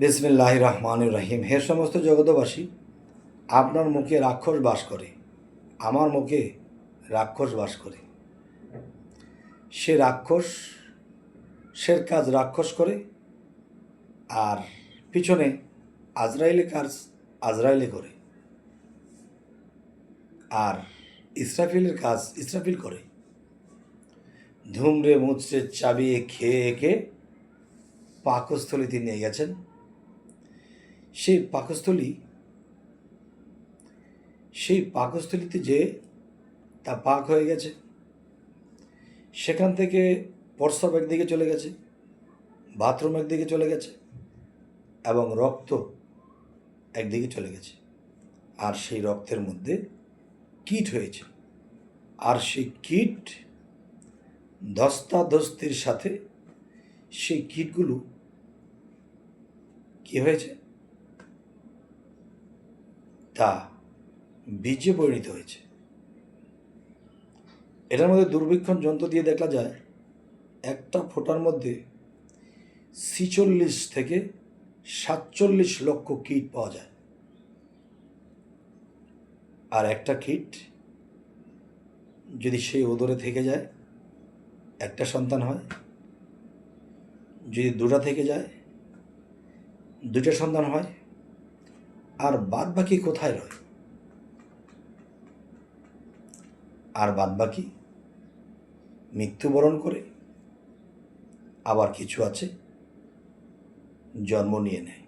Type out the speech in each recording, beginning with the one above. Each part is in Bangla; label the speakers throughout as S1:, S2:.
S1: বিসমিল্লাহ রহমান রহিম। হে সমস্ত জগতবাসী আপনার মুখে রাক্ষস বাস করে, আমার মুখে রাক্ষস বাস করে। সে রাক্ষস সের কাজ রাক্ষস করে, আর পিছনে আজরাইলে কাজ আজরাইলে করে, আর ইসরাফিলের কাজ ইসরাফিল করে। ধুমড়ে মুচড়ে, চাবিয়ে, খেয়ে একে পাকস্থলিতে নিয়ে গেছেন। সেই পাকস্থলী, সেই পাকস্থলীতে যে তা পাক হয়ে গেছে, সেখান থেকে প্রস্রাব একদিকে চলে গেছে, বাথরুম একদিকে চলে গেছে এবং রক্ত একদিকে চলে গেছে। আর সেই রক্তের মধ্যে কীট হয়েছে। আর সেই কীট ধস্তাধস্তির সাথে সেই কীটগুলো কী হয়েছে? তা বীজে পরিণত হয়েছে। এটার মধ্যে দুর্বীক্ষণ যন্ত্র দিয়ে দেখা যায়, একটা ফোঁটার মধ্যে ছিচল্লিশ থেকে সাতচল্লিশ লক্ষ কীট পাওয়া যায়। আর একটা কীট যদি সেই ওদরে থেকে যায়, একটা সন্তান হয়, যদি দুটা থেকে যায় দুটা সন্তান হয় আর বাদ বাকি কোথায় রয়? আর বাদ বাকি মৃত্যুবরণ করে আবার কিছু আছে? জন্ম নিয়ে নেয়।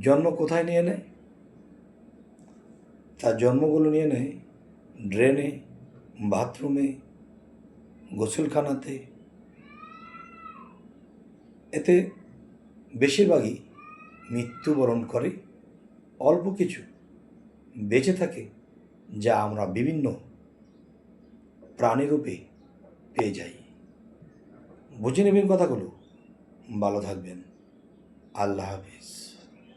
S1: জন্ম কোথায় নিয়ে নেয়? তার জন্মগুলো নিয়ে নেয় ড্রেনে, বাথরুমে, গোসলখানাতে। এতে বেশিরভাগই মৃত্যুবরণ করে, অল্প কিছু বেঁচে থাকে যা আমরা বিভিন্ন প্রাণীরূপে পেয়ে যাই। বুঝে নেবেন কথাগুলো। ভালো থাকবেন। আল্লাহ হাফিজ।